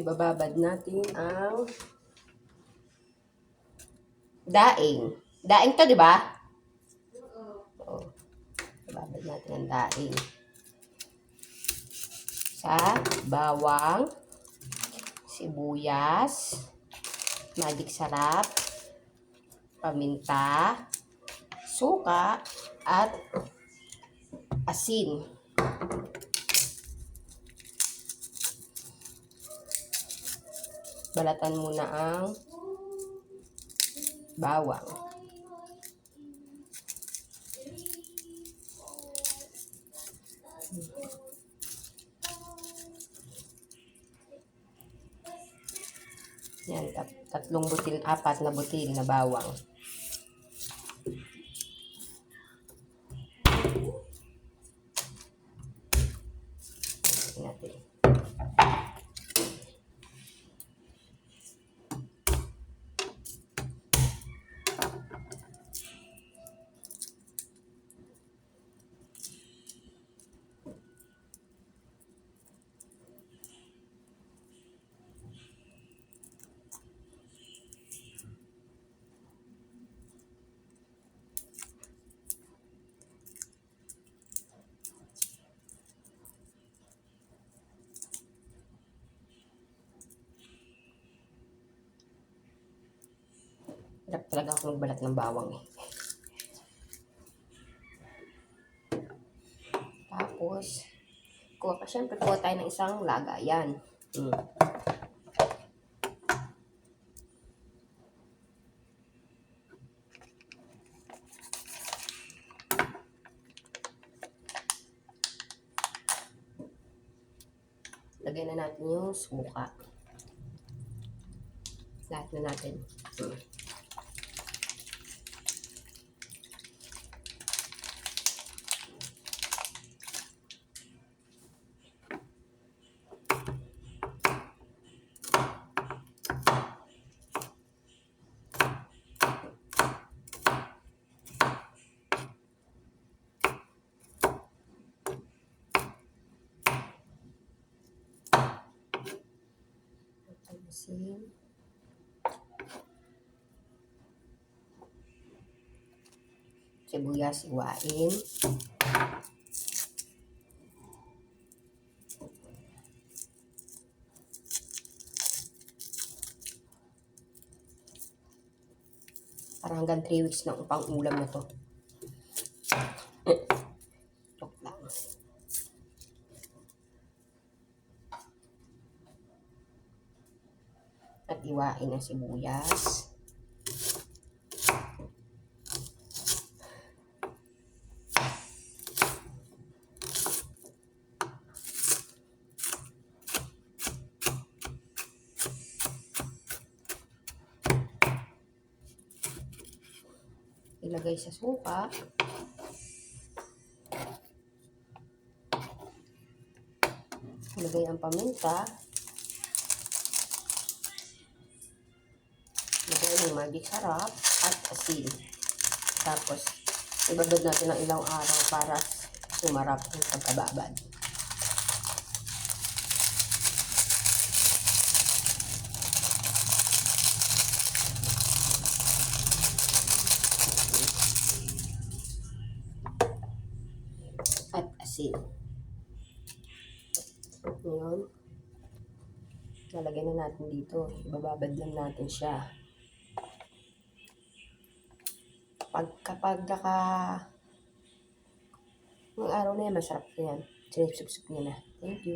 ibababad natin ang daing. Daing to, di ba? Oo. Ibabad natin ang daing. Sa bawang, sibuyas, magic sarap, paminta, suka, at asin. Balatan muna ang bawang. Yan, tat- tatlong butil, apat na butil na bawang. Tingnan natin. Hirap talaga ako magbalat ng bawang eh. Tapos, kuha pa syempre kuha tayo ng isang lagayan. Mm. Lagay na natin yung suka. Lahat na natin. Mm. Asin. Sibuyas, iwain. Parang hanggang 3 weeks na upang ulam na to. Joke lang. At iwain ang sibuyas. Ilagay sa suka. Ilagay ang paminta. Ilagay ng magic sarap at asin. Tapos, ibabad natin ng ilang araw para sumarap ang pagkababad. At asin. Ngayon, lalagyan na natin dito. Ibababad lang natin siya. Pag, kapag naka yung araw na yan, masarap na yan. Sinipsip-sip niya na. Thank you.